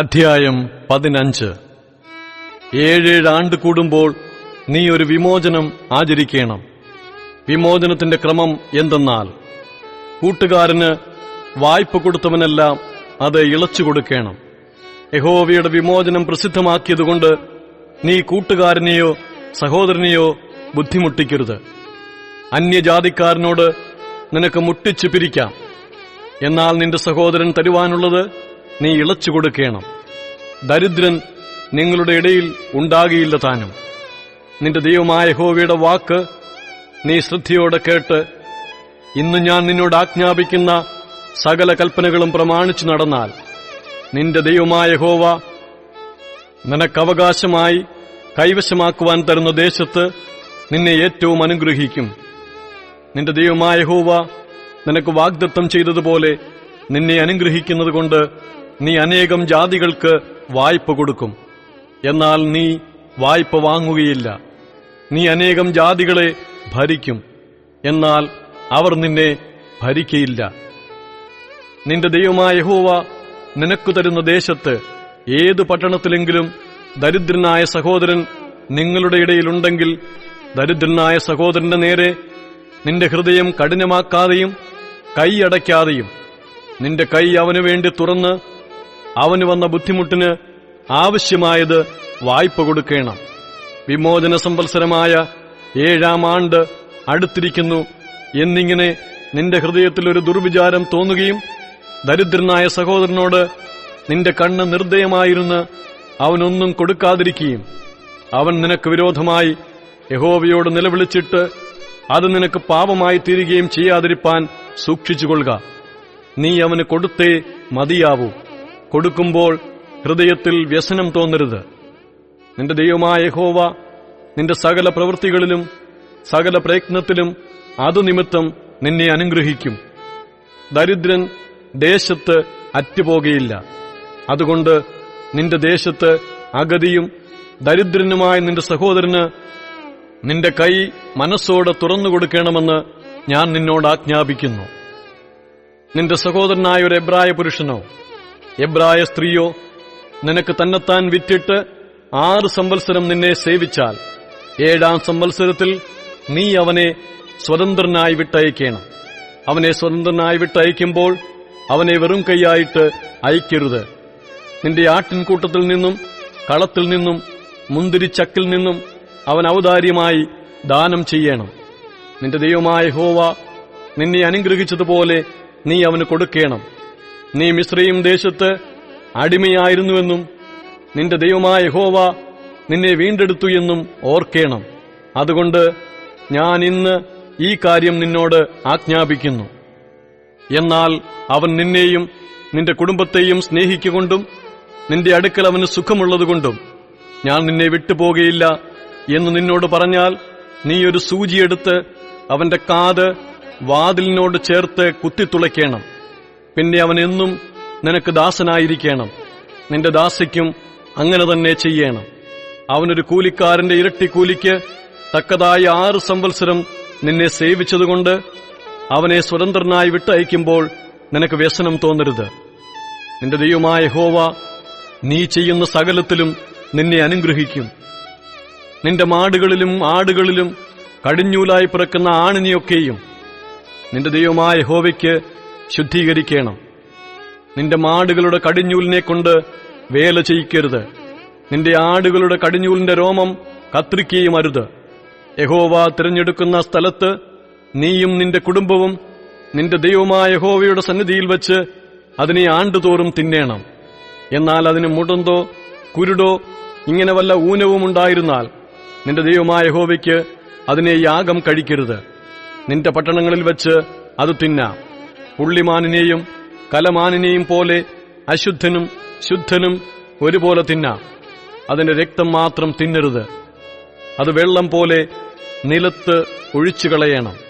അധ്യായം പതിനഞ്ച്. ഏഴേഴ് ആണ്ട് കൂടുമ്പോൾ നീ ഒരു വിമോചനം ആചരിക്കണം. വിമോചനത്തിന്റെ ക്രമം എന്തെന്നാൽ കൂട്ടുകാരന് വായ്പ കൊടുത്തവനെല്ലാം അത് ഇളച്ചു കൊടുക്കണം. യഹോവയുടെ വിമോചനം പ്രസിദ്ധമാക്കിയതുകൊണ്ട് നീ കൂട്ടുകാരനെയോ സഹോദരനെയോ ബുദ്ധിമുട്ടിക്കരുത്. അന്യജാതിക്കാരനോട് നിനക്ക് മുട്ടിച്ചു പിരിക്കാം. എന്നാൽ നിന്റെ സഹോദരൻ തരുവാനുള്ളത് നീ ഇളച്ചു കൊടുക്കണം. ദരിദ്രൻ നിങ്ങളുടെ ഇടയിൽ ഉണ്ടാകിയില്ല താനും. നിന്റെ ദൈവമായ ഹോവയുടെ വാക്ക് നീ ശ്രദ്ധയോടെ കേട്ട് ഇന്ന് ഞാൻ നിന്നോട് ആജ്ഞാപിക്കുന്ന സകല കൽപ്പനകളും പ്രമാണിച്ചു നടന്നാൽ നിന്റെ ദൈവമായ ഹോവ നിനക്കവകാശമായി കൈവശമാക്കുവാൻ തരുന്ന ദേശത്ത് നിന്നെ ഏറ്റവും അനുഗ്രഹിക്കും. നിന്റെ ദൈവമായ ഹോവ നിനക്ക് വാഗ്ദത്തം ചെയ്തതുപോലെ നിന്നെ അനുഗ്രഹിക്കുന്നതുകൊണ്ട് നീ അനേകം ജാതികൾക്ക് വായ്പ കൊടുക്കും. എന്നാൽ നീ വായ്പ വാങ്ങുകയില്ല. നീ അനേകം ജാതികളെ ഭരിക്കും. എന്നാൽ അവർ നിന്നെ ഭരിക്കയില്ല. നിന്റെ ദൈവമായ യഹോവ നിനക്കു തരുന്ന ദേശത്ത് ഏത് പട്ടണത്തിലെങ്കിലും ദരിദ്രനായ സഹോദരൻ നിങ്ങളുടെ ഇടയിലുണ്ടെങ്കിൽ ദരിദ്രനായ സഹോദരന്റെ നേരെ നിന്റെ ഹൃദയം കഠിനമാക്കാതെയും കൈയടയ്ക്കാതെയും നിന്റെ കൈ അവനു വേണ്ടി തുറന്ന് അവന് വന്ന ബുദ്ധിമുട്ടിന് ആവശ്യമായത് വായ്പ കൊടുക്കണം. വിമോചന സംവത്സരമായ ഏഴാം ആണ്ട് അടുത്തിരിക്കുന്നു. എന്നിങ്ങനെ നിന്റെ ഹൃദയത്തിൽ ഒരു ദുർവിചാരം തോന്നുകയും ദരിദ്രനായ സഹോദരനോട് നിന്റെ കണ്ണ് നിർദ്ദയമായിരുന്ന് അവനൊന്നും കൊടുക്കാതിരിക്കുകയും അവൻ നിനക്ക് വിരോധമായി യഹോവയോട് നിലവിളിച്ചിട്ട് അത് നിനക്ക് പാപമായി തീരുകയും ചെയ്യാതിരിപ്പാൻ സൂക്ഷിച്ചുകൊള്ളുക. നീ അവന് കൊടുത്തേ മതിയാവൂ. കൊടുക്കുമ്പോൾ ഹൃദയത്തിൽ വ്യസനം തോന്നരുത്. നിന്റെ ദൈവമായ ഹോവ നിന്റെ സകല പ്രവൃത്തികളിലും സകല പ്രയത്നത്തിലും അതു നിമിത്തം നിന്നെ അനുഗ്രഹിക്കും. ദരിദ്രൻ ദേശത്ത് അറ്റുപോകയില്ല. അതുകൊണ്ട് നിന്റെ ദേശത്ത് അഗതിയും ദരിദ്രനുമായ നിന്റെ സഹോദരന് നിന്റെ കൈ മനസ്സോടെ തുറന്നു കൊടുക്കണമെന്ന് ഞാൻ നിന്നോട് ആജ്ഞാപിക്കുന്നു. നിന്റെ സഹോദരനായ ഒരു എബ്രായ പുരുഷനോ എബ്രായ സ്ത്രീയോ നിനക്ക് തന്നെത്താൻ വിറ്റിട്ട് ആറ് സംവത്സരം നിന്നെ സേവിച്ചാൽ ഏഴാം സംവത്സരത്തിൽ നീ അവനെ സ്വതന്ത്രനായി വിട്ടയക്കണം. അവനെ സ്വതന്ത്രനായി വിട്ടയക്കുമ്പോൾ അവനെ വെറും കൈയായിട്ട് അയക്കരുത്. നിന്റെ ആട്ടിൻകൂട്ടത്തിൽ നിന്നും കളത്തിൽ നിന്നും മുന്തിരിച്ചക്കിൽ നിന്നും അവൻ ഔദാര്യമായി ദാനം ചെയ്യണം. നിന്റെ ദൈവമായ ഹോവ നിന്നെ അനുഗ്രഹിച്ചതുപോലെ നീ അവന് കൊടുക്കണം. നീ മിശ്രയും ദേശത്ത് അടിമയായിരുന്നുവെന്നും നിന്റെ ദൈവമായ ഹോവ നിന്നെ വീണ്ടെടുത്തു എന്നും ഓർക്കേണം. അതുകൊണ്ട് ഞാൻ ഇന്ന് ഈ കാര്യം നിന്നോട് ആജ്ഞാപിക്കുന്നു. എന്നാൽ അവൻ നിന്നെയും നിന്റെ കുടുംബത്തെയും സ്നേഹിക്കുകൊണ്ടും നിന്റെ അടുക്കൽ അവന് സുഖമുള്ളതുകൊണ്ടും ഞാൻ നിന്നെ വിട്ടുപോകയില്ല എന്ന് നിന്നോട് പറഞ്ഞാൽ നീ ഒരു സൂചിയെടുത്ത് അവന്റെ കാത് വാതിലിനോട് ചേർത്ത് കുത്തിത്തുളയ്ക്കണം. പിന്നെ അവൻ എന്നും നിനക്ക് ദാസനായിരിക്കണം. നിന്റെ ദാസിക്കും അങ്ങനെ തന്നെ ചെയ്യണം. അവനൊരു കൂലിക്കാരന്റെ ഇരട്ടി കൂലിക്ക് തക്കതായ ആറ് സംവത്സരം നിന്നെ സേവിച്ചതുകൊണ്ട് അവനെ സ്വതന്ത്രനായി വിട്ടയക്കുമ്പോൾ നിനക്ക് വ്യസനം തോന്നരുത്. നിന്റെ ദൈവമായ ഹോവ നീ ചെയ്യുന്ന സകലത്തിലും നിന്നെ അനുഗ്രഹിക്കും. നിന്റെ മാടുകളിലും ആടുകളിലും കടിഞ്ഞൂലായി പിറക്കുന്ന ആണിനെയൊക്കെയും നിന്റെ ദൈവമായ ഹോവയ്ക്ക് ശുദ്ധീകരിക്കണം. നിന്റെ മാടുകളുടെ കടിഞ്ഞൂലിനെ കൊണ്ട് വേല ചെയ്യിക്കരുത്. നിന്റെ ആടുകളുടെ കടിഞ്ഞൂലിന്റെ രോമം കത്രിക്കുകയും അരുത്. യഹോവ തിരഞ്ഞെടുക്കുന്ന സ്ഥലത്ത് നീയും നിന്റെ കുടുംബവും നിന്റെ ദൈവമായ യഹോവയുടെ സന്നിധിയിൽ വെച്ച് അതിനെ ആണ്ടുതോറും തിന്നേണം. എന്നാൽ അതിന് മുടന്തോ കുരുടോ ഇങ്ങനെ വല്ല ഊനവും ഉണ്ടായിരുന്നാൽ നിന്റെ ദൈവമായ യഹോവയ്ക്ക് അതിനെ യാഗം കഴിക്കരുത്. നിന്റെ പട്ടണങ്ങളിൽ വെച്ച് അത് തിന്നാം. പുള്ളിമാനിനെയും കലമാനിനെയും പോലെ അശുദ്ധനും ശുദ്ധനും ഒരുപോലെ തിന്നാം. അതിന്റെ രക്തം മാത്രം തിന്നരുത്. അത് വെള്ളം പോലെ നിലത്ത് ഒഴിച്ചു കളയണം